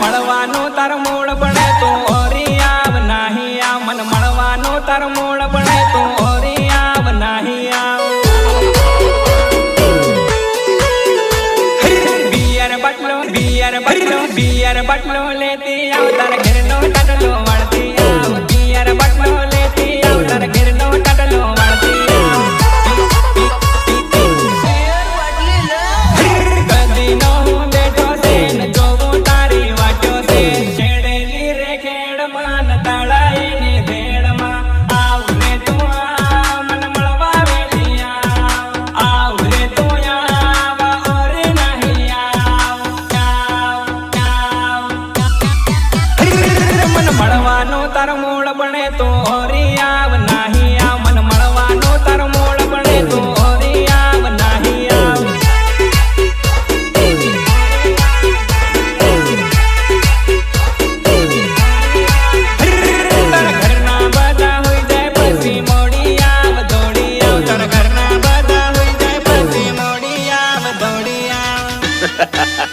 મળવાનું તાર મૂળ બને તો ઓરી આવ નાહી આ મન મળવાનું તાર મૂળ બને તો ઓરી આવ નાહી આવ. બિયર, બટલો બિયર બટલો બિયર, બટલો લેતી આવ. તાર ઘરનો મળવાનો તાર મૂળ બને તો હરી આવ નાહી આવ. મન મળવાનો તાર મૂળ બને તો હરી આવ નાહી ઘરના બધા હોય જાય પછી મોડી આવ દોડી હોય જાય પછી મોડી આવ.